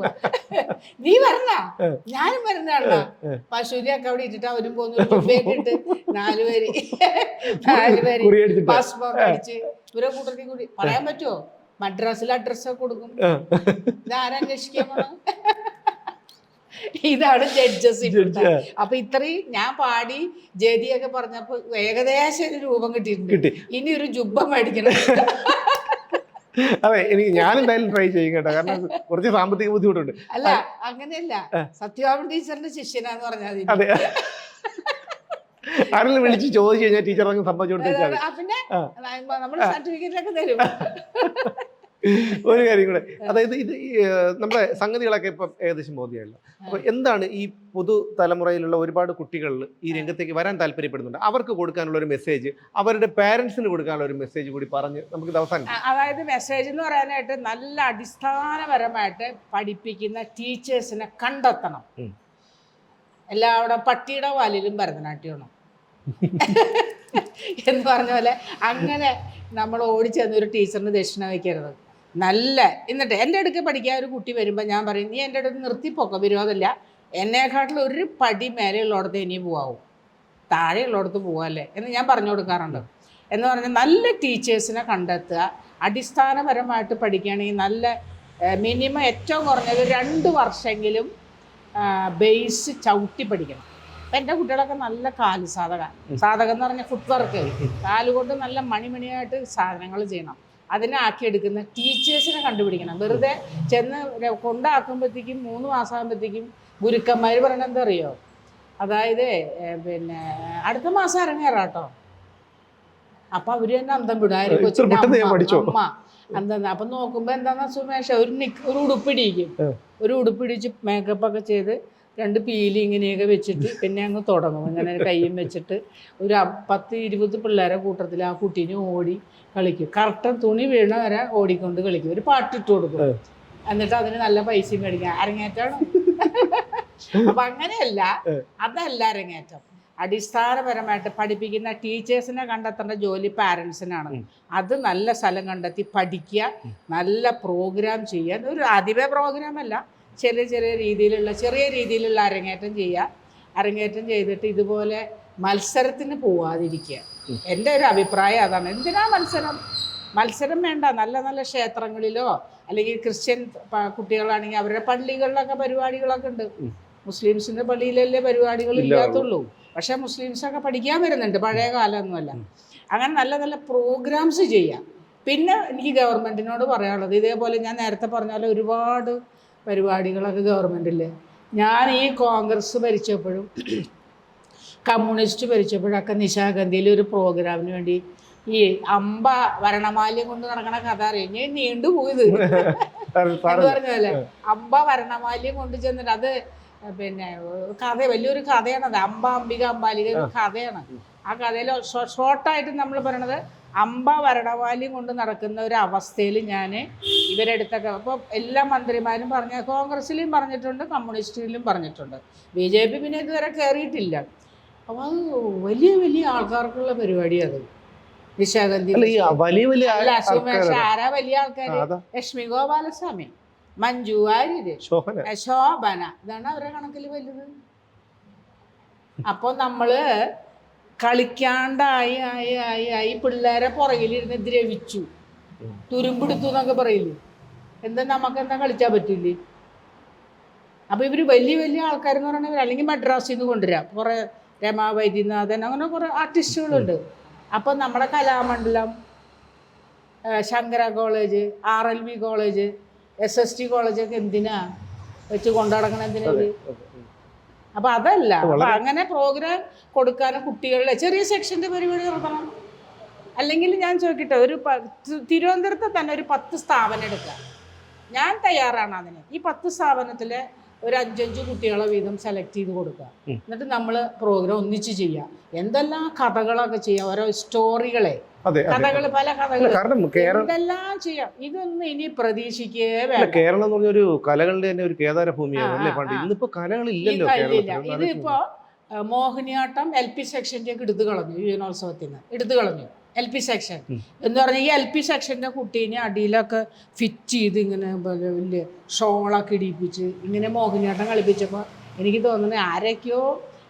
നീ വരണ? ഞാനും വരുന്നതാണോ പശുവിനെ ഒക്കെ അവിടെ ഇട്ടിട്ട് അവരും പോകുന്നു ഇട്ടിട്ട് നാലുപേര് നാലുപേര് നാല് പേര് കുറി അടിച്ചിട്ട് പാസ്പോർട്ട് അടിച്ച് ഇവരെ കൂട്ടത്തിൽ കൂടി. പറയാൻ പറ്റുമോ മദ്രാസിൽ അഡ്രസ്സൊക്കെ കൊടുക്കും. ഇതാരന്വേഷിക്കാൻ പോണം? ഇതാണ് ജഡ്ജസ്. അപ്പൊ ഇത്രയും ഞാൻ പാടി ജതിയൊക്കെ പറഞ്ഞപ്പോ ഏകദേശം ഒരു രൂപം കിട്ടിയിട്ടുണ്ട്. കിട്ടി. ഇനി ഒരു ജുബ്ബ മേടിക്കണം. അതെ എനിക്ക് ഞാൻ എന്തായാലും ട്രൈ ചെയ്യും കേട്ടോ. കാരണം കുറച്ച് സാമ്പത്തിക ബുദ്ധിമുട്ടുണ്ട്. അല്ല അങ്ങനെയല്ല. സത്യഭാമൻ ടീച്ചറിന്റെ ശിഷ്യനാന്ന് പറഞ്ഞാൽ അതെ. ആരെങ്കിലും വിളിച്ച് ചോദിച്ചു കഴിഞ്ഞാൽ ടീച്ചർ അങ്ങ് സമ്മതിച്ചു കൊടുത്തേച്ചാൽ പിന്നെ ആ. നമ്മൾ സർട്ടിഫിക്കറ്റ് ഒക്കെ തരും. ഒരു കാര്യം കൂടെ. അതായത് ഇത് നമ്മുടെ സംഗതികളൊക്കെ ഇപ്പം ഏകദേശം ബോധ്യമല്ല അപ്പൊ എന്താണ് ഈ പുതു തലമുറയിലുള്ള ഒരുപാട് കുട്ടികളിൽ ഈ രംഗത്തേക്ക് വരാൻ താല്പര്യപ്പെടുന്നുണ്ട്? അവർക്ക് കൊടുക്കാനുള്ള ഒരു മെസ്സേജ് അവരുടെ പാരന്റ്സിന് കൊടുക്കാനുള്ള ഒരു മെസ്സേജ് കൂടി പറഞ്ഞ് നമുക്ക് അവസാനം അതായത് മെസ്സേജ് എന്ന് പറയാനായിട്ട് നല്ല അടിസ്ഥാനപരമായിട്ട് പഠിപ്പിക്കുന്ന ടീച്ചേഴ്സിനെ കണ്ടെത്തണം. എല്ലാവരുടെ എല്ലാവിടെ പട്ടിയുടെ വാലിലും ഭരതനാട്യമാണോ? എന്ന് പറഞ്ഞ പോലെ അങ്ങനെ നമ്മൾ ഓടിച്ചെന്ന് ഒരു ടീച്ചറിന് ദക്ഷിണ വയ്ക്കരുത്. നല്ല എന്നിട്ട് എന്റെ അടുക്ക് പഠിക്കാൻ ഒരു കുട്ടി വരുമ്പോൾ ഞാൻ പറയും നീ എന്റെ അടുത്ത് നിർത്തിപ്പോക്ക വിരോധമില്ല. എന്നെക്കാട്ടിൽ ഒരു പടി മേലെയുള്ളടത്ത് ഇനി പോവാവും. താഴെയുള്ളടത്ത് പോവാല്ലേ? എന്ന് ഞാൻ പറഞ്ഞു കൊടുക്കാറുണ്ട്. എന്ന് പറഞ്ഞാൽ നല്ല ടീച്ചേഴ്സിനെ കണ്ടെത്തുക. അടിസ്ഥാനപരമായിട്ട് പഠിക്കുകയാണെങ്കിൽ നല്ല മിനിമം ഏറ്റവും കുറഞ്ഞത് രണ്ട് വർഷമെങ്കിലും ബേസ് ചവിട്ടി പഠിക്കണം. അപ്പം എന്റെ കുട്ടികളൊക്കെ നല്ല കാൽ സാധക സാധകം എന്ന് പറഞ്ഞാൽ ഫുട് വർക്ക് കാലുകൊണ്ട് നല്ല മണിമണിയായിട്ട് സാധനങ്ങൾ ചെയ്യണം. അതിനെ ആക്കിയെടുക്കുന്ന ടീച്ചേഴ്സിനെ കണ്ടുപിടിക്കണം. വെറുതെ ചെന്ന് കൊണ്ടാക്കുമ്പോഴത്തേക്കും മൂന്ന് മാസമാകുമ്പോഴത്തേക്കും ഗുരുക്കന്മാർ പറയണത് എന്താ അറിയോ അതായത് പിന്നെ അടുത്ത മാസം ഇറങ്ങിയറാട്ടോ. അപ്പൊ അവർ തന്നെ അന്തം വിടും. അമ്മ, പഠിച്ചോ? അമ്മ എന്താ അപ്പൊ നോക്കുമ്പോ എന്താന്നാ സുമേഷ ഒരു നിക്ക് ഒരു ഉടുപ്പിടിക്കും ഒരു ഉടുപ്പിടിച്ച് മേക്കപ്പ് ഒക്കെ ചെയ്ത് രണ്ട് പീലി ഇങ്ങനെയൊക്കെ വെച്ചിട്ട് പിന്നെ അങ്ങ് തുടങ്ങും. അങ്ങനെ കയ്യും വെച്ചിട്ട് ഒരു പത്ത് ഇരുപത് പിള്ളേരെ കൂട്ടത്തിൽ ആ കുട്ടീനെ ഓടി കളിക്കും. കറക്റ്റ് തുണി വീണ വരെ ഓടിക്കൊണ്ട് കളിക്കും. ഒരു പാട്ടിട്ട് കൊടുക്കും. എന്നിട്ട് അതിന് നല്ല പൈസയും മേടിക്കാം. അരങ്ങേറ്റാണ് അപ്പൊ അങ്ങനെയല്ല. അതല്ല അരങ്ങേറ്റം. അടിസ്ഥാനപരമായിട്ട് പഠിപ്പിക്കുന്ന ടീച്ചേഴ്സിനെ കണ്ടെത്തേണ്ട ജോലി പാരൻസിനാണ്. അത് നല്ല സ്ഥലം കണ്ടെത്തി പഠിക്കുക നല്ല പ്രോഗ്രാം ചെയ്യാൻ ഒരു അതിവേ പ്രോഗ്രാം അല്ല. ചെറിയ ചെറിയ രീതിയിലുള്ള ചെറിയ രീതിയിലുള്ള അരങ്ങേറ്റം ചെയ്യുക. അരങ്ങേറ്റം ചെയ്തിട്ട് ഇതുപോലെ മത്സരത്തിന് പോവാതിരിക്കുക. എന്റെ ഒരു അഭിപ്രായം അതാണ്. എന്തിനാ മത്സരം? മത്സരം വേണ്ട. നല്ല നല്ല ക്ഷേത്രങ്ങളിലോ അല്ലെങ്കിൽ ക്രിസ്ത്യൻ കുട്ടികളാണെങ്കിൽ അവരുടെ പള്ളികളിലൊക്കെ പരിപാടികളൊക്കെ ഉണ്ട്. മുസ്ലിംസിന്റെ പള്ളിയിലല്ലേ പരിപാടികൾ ഇല്ല. ഇല്ലാത്തുള്ളൂ. പക്ഷേ മുസ്ലിംസൊക്കെ പഠിക്കാൻ വരുന്നുണ്ട്. പഴയ കാലമൊന്നുമല്ല. അങ്ങനെ നല്ല നല്ല പ്രോഗ്രാംസ് ചെയ്യാം. പിന്നെ എനിക്ക് ഗവൺമെന്റിനോട് പറയാനുള്ളത് ഇതേപോലെ ഞാൻ നേരത്തെ പറഞ്ഞ പോലെ ഒരുപാട് പരിപാടികളൊക്കെ ഗവൺമെന്റില്ലേ ഞാൻ ഈ കോൺഗ്രസ് ഭരിച്ചപ്പോഴും കമ്മ്യൂണിസ്റ്റ് ഭരിച്ചപ്പോഴൊക്കെ നിശാഗന്ധിയിൽ ഒരു പ്രോഗ്രാമിന് വേണ്ടി ഈ അമ്പ വരണമാല്യം കൊണ്ട് നടക്കണ കഥ അറിയാം? ഞാൻ നീണ്ടുപോയത് എന്ന് പറഞ്ഞല്ലേ അമ്പ വരണമാല്യം കൊണ്ട് ചെന്നിട്ട് അത് പിന്നെ കഥ വലിയൊരു കഥയാണത്. അമ്പ അംബിക അമ്പാലിക ഒരു കഥയാണ്. ആ കഥയിൽ ഷോർട്ടായിട്ട് നമ്മൾ പറയണത് അമ്പ വരണമാല്യം കൊണ്ട് നടക്കുന്ന ഒരു അവസ്ഥയിൽ ഞാൻ ഇവരെടുത്തൊക്കെ അപ്പോൾ എല്ലാ മന്ത്രിമാരും പറഞ്ഞ കോൺഗ്രസ്സിലും പറഞ്ഞിട്ടുണ്ട് കമ്മ്യൂണിസ്റ്റിലും പറഞ്ഞിട്ടുണ്ട്. ബി ജെ പി പിന്നെ ഇതുവരെ കയറിയിട്ടില്ല അപ്പോൾ അത് വലിയ വലിയ ആൾക്കാർക്കുള്ള പരിപാടി അത്. നിശാഗന്ധി വലിയ വലിയ. ആരാ വലിയ ആൾക്കാർ ലക്ഷ്മി ഗോപാലസ്വാമി മഞ്ജു വാര്യര് ശോഭന. ഇതാണ് അവരുടെ കണക്കിൽ വലുത്. അപ്പോൾ നമ്മൾ കളിക്കാണ്ടായി ആയി ആയി ആയി പിള്ളേരെ പുറകിലിരുന്ന് ദ്രവിച്ചു. തുരുമ്പെടുത്തു എന്നൊക്കെ പറയില്ലേ? എന്താ നമുക്ക് എന്താ കളിച്ചാൽ പറ്റില്ലേ അപ്പോൾ ഇവർ വലിയ വലിയ ആൾക്കാരെന്ന് പറയുന്നവർ അല്ലെങ്കിൽ മദ്രാസിൽ നിന്ന് കൊണ്ടുവരാം. കുറേ രമാ വൈദ്യനാഥൻ അങ്ങനെ കുറേ ആർട്ടിസ്റ്റുകളുണ്ട്. അപ്പോൾ നമ്മുടെ Kalamandalam Shankara college R L V college S S T കോളേജൊക്കെ എന്തിനാ വെച്ച് കൊണ്ടുനടക്കണം എന്തിനാ? അപ്പൊ അതല്ല. അപ്പൊ അങ്ങനെ പ്രോഗ്രാം കൊടുക്കാനും കുട്ടികളുടെ ചെറിയ സെക്ഷന്റെ പരിപാടി നടത്തണം. അല്ലെങ്കിൽ ഞാൻ ചോദിക്കട്ടെ ഒരു തിരുവനന്തപുരത്ത് തന്നെ ഒരു പത്ത് സ്ഥാപനം എടുക്കുക. ഞാൻ തയ്യാറാണ് അതിന്. ഈ പത്ത് സ്ഥാപനത്തിലെ ഒരു അഞ്ചഞ്ച് കുട്ടികളെ വീതം സെലക്ട് ചെയ്ത് കൊടുക്കുക. എന്നിട്ട് നമ്മൾ പ്രോഗ്രാം ഒന്നിച്ച് ചെയ്യാം എന്തെല്ലാം കഥകളൊക്കെ ചെയ്യാം ഓരോ സ്റ്റോറികളെ കഥകൾ പല കഥകൾ കാരണം എന്തെല്ലാം ചെയ്യാം? ഇതൊന്നും ഇനി പ്രതീക്ഷിക്കേ വേണം കേരളം എന്ന് പറഞ്ഞ ഒരു കലകളുടെ തന്നെ ഒരു കേദാര ഭൂമിയാണ് അല്ലേ പണ്ട്? ഇന്നിപ്പോ കലകളില്ലല്ലോ ഇതിപ്പോ മോഹിനിയാട്ടം എൽ പി സെക്ഷന്റെയൊക്കെ എടുത്തു കളഞ്ഞു യുവനോത്സവത്തിന് എടുത്തു കളഞ്ഞു. എൽ പി സെക്ഷൻ എന്ന് പറഞ്ഞാൽ ഈ എൽ പി സെക്ഷന്റെ കുട്ടീനെ അടിയിലൊക്കെ ഫിറ്റ് ചെയ്ത് ഇങ്ങനെ വലിയ ഷോളൊക്കെ ഇടിപ്പിച്ച് ഇങ്ങനെ മോഹിനിയാട്ടം കളിപ്പിച്ചപ്പോൾ എനിക്ക് തോന്നുന്നത് ആരൊക്കെയോ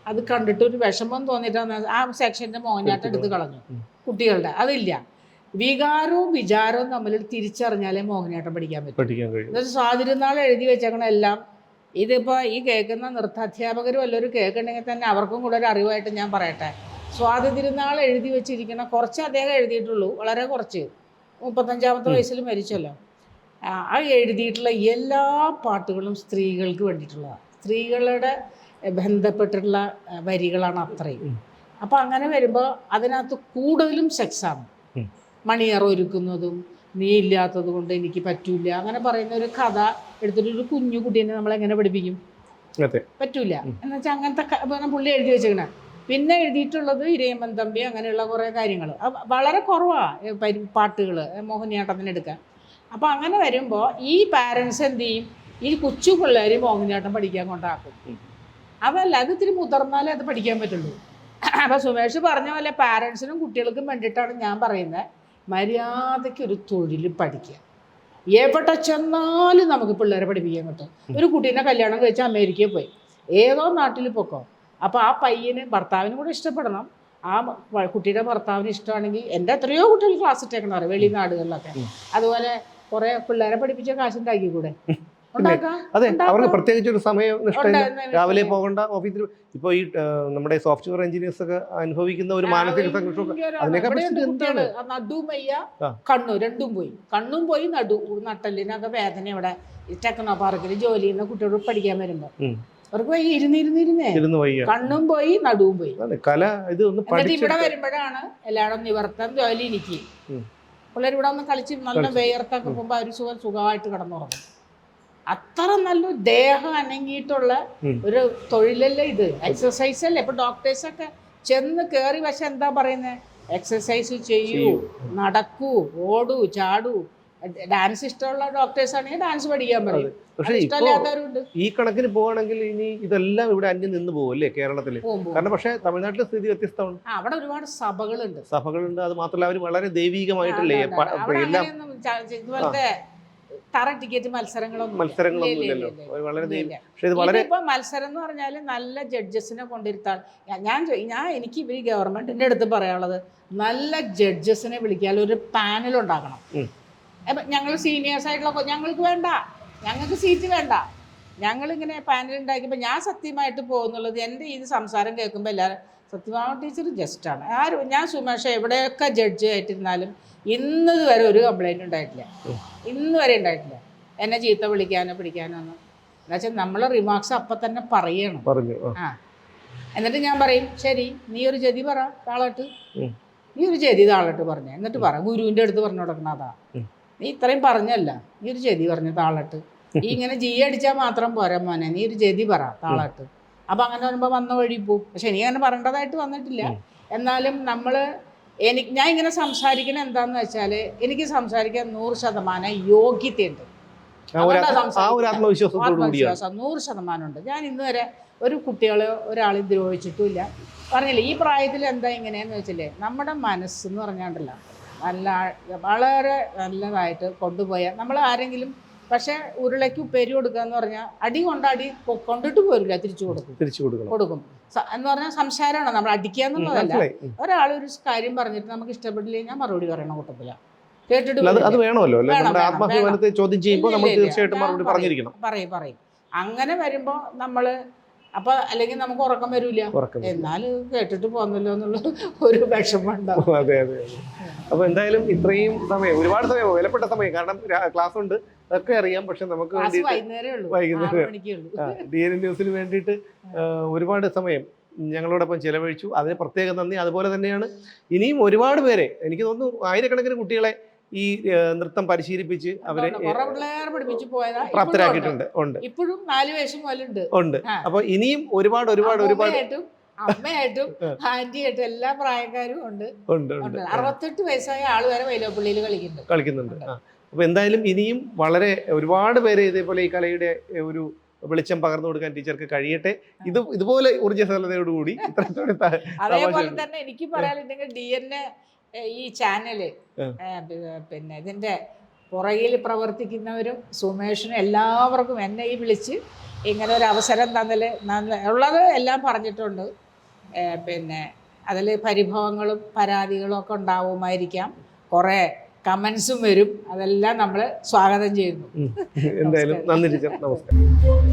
അത് കണ്ടിട്ട് ഒരു വിഷമം തോന്നിയിട്ടാണ് ആ സെക്ഷന്റെ മോഹിനിയാട്ടം എടുത്ത് കളഞ്ഞു. കുട്ടികളുടെ. അതില്ല. വികാരവും വിചാരവും തമ്മിൽ തിരിച്ചറിഞ്ഞാലേ മോഹിനിയാട്ടം പഠിക്കാൻ പറ്റും. സ്വാതിരുന്നാൾ എഴുതി വെച്ചേക്കണം എല്ലാം ഇതിപ്പോൾ ഈ കേൾക്കുന്ന നൃത്താധ്യാപകരും എല്ലാവരും കേൾക്കണമെങ്കിൽ തന്നെ അവർക്കും കൂടെ ഒരു അറിവായിട്ട് ഞാൻ പറയട്ടെ. സ്വാതി തിരുനാൾ എഴുതി വെച്ചിരിക്കുന്ന കുറച്ച് അദ്ദേഹം എഴുതിയിട്ടുള്ളൂ. വളരെ കുറച്ച്. മുപ്പത്തഞ്ചാമത്തെ വയസ്സിൽ മരിച്ചല്ലോ. ആ എഴുതിയിട്ടുള്ള എല്ലാ പാട്ടുകളും സ്ത്രീകൾക്ക് വേണ്ടിയിട്ടുള്ളതാണ്. സ്ത്രീകളുടെ ബന്ധപ്പെട്ടിട്ടുള്ള വരികളാണ് അത്രയും. അപ്പോൾ അങ്ങനെ വരുമ്പോൾ അതിനകത്ത് കൂടുതലും സെക്സാണ്. മണിയറ ഒരുക്കുന്നതും നീ ഇല്ലാത്തത് കൊണ്ട് എനിക്ക് പറ്റൂല. അങ്ങനെ പറയുന്ന ഒരു കഥ എടുത്തിട്ട് ഒരു കുഞ്ഞു കുട്ടീനെ നമ്മൾ എങ്ങനെ പഠിപ്പിക്കും പറ്റൂല. എന്ന് വെച്ചാൽ അങ്ങനത്തെ പുള്ളി എഴുതി വെച്ചേക്കണ. പിന്നെ എഴുതിയിട്ടുള്ളത് ഇരയമ്പൻ തമ്പി അങ്ങനെയുള്ള കുറേ കാര്യങ്ങൾ വളരെ കുറവാണ് പാട്ടുകൾ മോഹിനിയാട്ടത്തിനെടുക്കാൻ അപ്പോൾ അങ്ങനെ വരുമ്പോൾ ഈ പാരൻസ് എന്ത് ചെയ്യും? ഈ കൊച്ചു പിള്ളേർ മോഹിനിയാട്ടം പഠിക്കാൻ കൊണ്ടാക്കും. അതല്ല അത് ഇത്തിരി മുതിർന്നാലേ അത് പഠിക്കാൻ പറ്റുള്ളൂ. അപ്പോൾ സുമേഷ് പറഞ്ഞ പോലെ പാരൻസിനും കുട്ടികൾക്കും വേണ്ടിയിട്ടാണ് ഞാൻ പറയുന്നത് മര്യാദയ്ക്ക് ഒരു തൊഴിൽ പഠിക്കുക. എവിടെ ചെന്നാലും നമുക്ക് പിള്ളേരെ പഠിപ്പിക്കാൻ പറ്റും ഒരു കുട്ടീനെ കല്യാണം കഴിച്ച് അമേരിക്കയിൽ പോയി. ഏതോ നാട്ടിൽ പൊക്കോ. അപ്പോൾ ആ പയ്യന് ഭർത്താവിനും കൂടെ ഇഷ്ടപ്പെടണം. ആ കുട്ടിയുടെ ഭർത്താവിന് ഇഷ്ടമാണെങ്കിൽ എന്റെ എത്രയോ കുട്ടികൾ ക്ലാസ് ഇട്ടേക്കണം അറിയാം? വെളിനാടുകളിലൊക്കെ ഉം. അതുപോലെ കുറെ പിള്ളേരെ പഠിപ്പിച്ച കാശുണ്ടാക്കി കൂടെ? ഉണ്ടാക്കാം. അതെ അവർക്ക് പ്രത്യേകിച്ച് ഒരു സമയം രാവിലെ പോകേണ്ട ഓഫീസിൽ ഇപ്പോൾ ഈ നമ്മുടെ സോഫ്റ്റ്വെയർ എഞ്ചിനീയേഴ്സ് ഒക്കെ അനുഭവിക്കുന്ന ഒരു മാനസിക സംഘർഷം എന്താണ്? ആ നടുവും വയ്യ കണ്ണു രണ്ടും പോയി. കണ്ണും പോയി നടു. നട്ടലിനൊക്കെ വേദന ഇവിടെ. ടെക്നോ പാർക്കിൽ ജോലി ചെയ്യുന്ന കുട്ടികളോട് പഠിക്കാൻ വരുമ്പോൾ ഉം. അവർക്ക് വയ്യ ഇരുന്നിരുന്നിരുന്നേ ഇരുന്ന് വയ്യ. കണ്ണും പോയി നടുവും പോയി. കല ഇത് ഒന്ന് എന്നിട്ട് ഇവിടെ വരുമ്പോഴാണ് എല്ലായിടും നിവർത്തം ജോലി ഉം. പിള്ളേർ ഇവിടെ ഒന്ന് കളിച്ച് നല്ല കളിച്ച്. വേർത്തൊക്കെ പോകുമ്പോൾ അവർ സുഖം സുഖമായിട്ട് കിടന്നുറങ്ങും. അത്ര നല്ല ദേഹം അനങ്ങിയിട്ടുള്ള ഒരു തൊഴിലല്ലേ ഇത്. എക്സസൈസ് അല്ലേ? ഇപ്പൊ ഡോക്ടേഴ്സൊക്കെ ചെന്ന് കേറി പക്ഷെ എന്താ പറയുന്നത് എക്സസൈസ് ചെയ്യൂ. നടക്കൂ ഓടൂ ചാടൂ ഡാൻസ് ഇഷ്ടമുള്ള ഡോക്ടേഴ്സ് ആണെങ്കിൽ ഡാൻസ് പഠിക്കാൻ പറയും. പക്ഷേ അത് ഇഷ്ടമില്ലാത്തവരുണ്ട്. ഈ കണക്കിന് പോവാണെങ്കിൽ ഇനി ഇതെല്ലാം ഇവിടെ അന്യം നിന്ന് പോകും അല്ലേ കേരളത്തിൽ കാരണം പക്ഷേ തമിഴ്നാട്ടിലെ സ്ഥിതി വ്യത്യസ്തമാണ്. അവിടെ ഒരുപാട് സഭകളുണ്ട്. സഭകളുണ്ട് അത് മാത്രമല്ല അവർ വളരെ ദൈവികമായിട്ടല്ലേ. എല്ലാം ഇതുപോലത്തെ തറ ടിക്കറ്റ് മത്സരങ്ങളൊന്നും മത്സരങ്ങളൊന്നും ഇല്ല, ഇല്ല, ഇല്ലല്ലോ. വളരെ പക്ഷേ ഇത് വളരെ ഇതിപ്പോ മത്സരം എന്ന് പറഞ്ഞാൽ നല്ല ജഡ്ജസിനെ കൊണ്ടിരുത്താൻ ഞാൻ ഞാൻ എനിക്ക് ഇവർ ഗവൺമെന്റിന്റെ അടുത്ത് പറയാനുള്ളത് നല്ല ജഡ്ജസിനെ വിളിക്കാൻ ഒരു പാനൽ ഉണ്ടാക്കണം. ഞങ്ങൾ സീനിയേഴ്സ് ആയിട്ടുള്ള ഞങ്ങൾക്ക് വേണ്ട. ഞങ്ങൾക്ക് സീറ്റ് വേണ്ട. ഞങ്ങളിങ്ങനെ പാനൽ ഉണ്ടാക്കിയപ്പോൾ ഞാൻ സത്യമായിട്ട് പോകുന്നുള്ളത് എന്റെ ഈ സംസാരം കേൾക്കുമ്പോൾ എല്ലാവരും സത്യഭാമ ടീച്ചർ ജസ്റ്റാണ് ആരും ഞാൻ സുമേഷ് എവിടെയൊക്കെ ജഡ്ജ് ആയിട്ടിരുന്നാലും ഇന്നത് വരെ ഒരു കംപ്ലൈന്റ് ഉണ്ടായിട്ടില്ല. ഇന്ന് വരെ ഉണ്ടായിട്ടില്ല. എന്നെ ചീത്ത വിളിക്കാനോ പിടിക്കാനോ ഒന്നും. എന്നുവെച്ചാൽ നമ്മളെ റിമാർക്സ് അപ്പം തന്നെ പറയണം. പറഞ്ഞു ആ. എന്നിട്ട് ഞാൻ പറയും ശരി നീ ഒരു ജതി പറ താളട്ട് നീ ഒരു ജതി താളട്ട് പറഞ്ഞു. എന്നിട്ട് പറ ഗുരുവിന്റെ അടുത്ത് പറഞ്ഞു കൊടുക്കണം അതാ. നീ ഇത്രയും പറഞ്ഞല്ല. നീ ഒരു ചെതി പറഞ്ഞു താളട്ട്. ഈ ഇങ്ങനെ ജി അടിച്ചാൽ മാത്രം പോരാ മോനെ. നീ ഒരു ചെതി പറ താളട്ട്. അപ്പം അങ്ങനെ വരുമ്പോൾ വന്ന വഴി പോവും പക്ഷെ എനിക്ക് അങ്ങനെ പറയേണ്ടതായിട്ട് വന്നിട്ടില്ല. എന്നാലും നമ്മൾ എനിക്ക് ഞാൻ ഇങ്ങനെ സംസാരിക്കണ എന്താന്ന് വെച്ചാൽ എനിക്ക് സംസാരിക്കാൻ നൂറ് ശതമാനം യോഗ്യതയുണ്ട്. ആത്മവിശ്വാസം നൂറ് ശതമാനമുണ്ട്. ഞാൻ ഇന്ന് വരെ ഒരു കുട്ടികളെ ഒരാളെ ദ്രോഹിച്ചിട്ടുമില്ല പറഞ്ഞില്ലേ ഈ പ്രായത്തിൽ എന്താ ഇങ്ങനെയെന്ന് വെച്ചില്ലേ നമ്മുടെ മനസ്സെന്ന് പറഞ്ഞാണ്ടല്ലോ. നല്ല വളരെ നല്ലതായിട്ട് കൊണ്ടുപോയാൽ നമ്മൾ ആരെങ്കിലും പക്ഷേ ഉരുളയ്ക്ക് ഉപ്പേരി കൊടുക്കുക എന്ന് പറഞ്ഞാൽ അടി കൊണ്ട് അടി കൊണ്ടിട്ട് പോരില്ല തിരിച്ചു കൊടുക്കും. തിരിച്ചു കൊടുക്കും. കൊടുക്കും എന്ന് പറഞ്ഞാൽ സംസാരമാണ് നമ്മൾ അടിക്കുക എന്നുള്ളതല്ല. ഒരാൾ ഒരു കാര്യം പറഞ്ഞിട്ട് നമുക്ക് ഇഷ്ടപ്പെട്ടില്ല ഞാൻ മറുപടി പറയണ കൂട്ടത്തില്ല കേട്ടിട്ട് അത് വേണമല്ലോ ആത്മാഭിമാനത്തെ ചോദ്യം ചെയ്യുമ്പോൾ നമ്മൾ ഇല്ല, ഇല്ല. തീർച്ചയായിട്ടും മറുപടി പറയും. പറഞ്ഞിരിക്കണം. പറയും പറയും. അങ്ങനെ വരുമ്പോൾ നമ്മൾ അപ്പോൾ അല്ലെങ്കിൽ നമുക്ക് ഉറക്കം വരില്ല എന്നാൽ കേട്ടിട്ട് പോന്നല്ലോ എന്നുള്ള ഒരു വിഷമം ഉണ്ടാവും. അതെ അതെ അപ്പൊ എന്തായാലും ഇത്രയും സമയം ഒരുപാട് സമയം വിലപ്പെട്ട സമയം കാരണം ക്ലാസ് ഉണ്ട്. അതൊക്കെ അറിയാം പക്ഷെ നമുക്ക് വൈകുന്നേരം. ഡി എൻ ന്യൂസിന് വേണ്ടിയിട്ട് ഒരുപാട് സമയം ഞങ്ങളോടൊപ്പം ചിലവഴിച്ചു. അതിന് പ്രത്യേകം നന്ദി. അതുപോലെ തന്നെയാണ് ഇനിയും ഒരുപാട് പേരെ എനിക്ക് തോന്നുന്നു ആയിരക്കണക്കിന് കുട്ടികളെ ഈ നൃത്തം പരിശീലിപ്പിച്ച് അവരെ. പ്രാപ്തരാക്കിയിട്ടുണ്ട്. ഉണ്ട്. ഇപ്പോഴും നാല് വേഷം പോലുണ്ട് ഉണ്ട്. അപ്പൊ ഇനിയും ഒരുപാട് ഒരുപാട് ഒരുപാട് അമ്മയായിട്ടും ആന്റിയായിട്ടും എല്ലാ പ്രായക്കാരും ഉണ്ട്. ഉണ്ട്. അറുപത്തെട്ട് വയസ്സായ ആൾ വരെ വൈലോപ്പള്ളിയിൽ കളിക്കുന്നുണ്ട്. കളിക്കുന്നുണ്ട്. അപ്പൊ എന്തായാലും ഇനിയും വളരെ ഒരുപാട് പേര് ഇതേപോലെ ഈ കലയുടെ ഒരു വെളിച്ചം പകർന്നു കൊടുക്കാൻ ടീച്ചർക്ക് കഴിയട്ടെ. ഇത് ഇതുപോലെ ഊർജസ്വലതയോടുകൂടി ഇത്രത്തോടെ അതേപോലെ തന്നെ എനിക്ക് പറയാനുണ്ടെങ്കിൽ ഡി എൻ എ ഈ ചാനൽ പിന്നെ ഇതിന്റെ പുറകിൽ പ്രവർത്തിക്കുന്നവരും സുമേഷിനും എല്ലാവർക്കും എന്നെ ഈ വിളിച്ച് ഇങ്ങനെ ഒരു അവസരം തന്നൽ ഉള്ളത് എല്ലാം പറഞ്ഞിട്ടുണ്ട്. പിന്നെ അതിൽ പരിഭവങ്ങളും പരാതികളും ഒക്കെ ഉണ്ടാവുമായിരിക്കാം. കുറേ കമൻസും വരും. അതെല്ലാം നമ്മൾ സ്വാഗതം ചെയ്യുന്നു. എന്തായാലും നന്ദി നമസ്കാരം.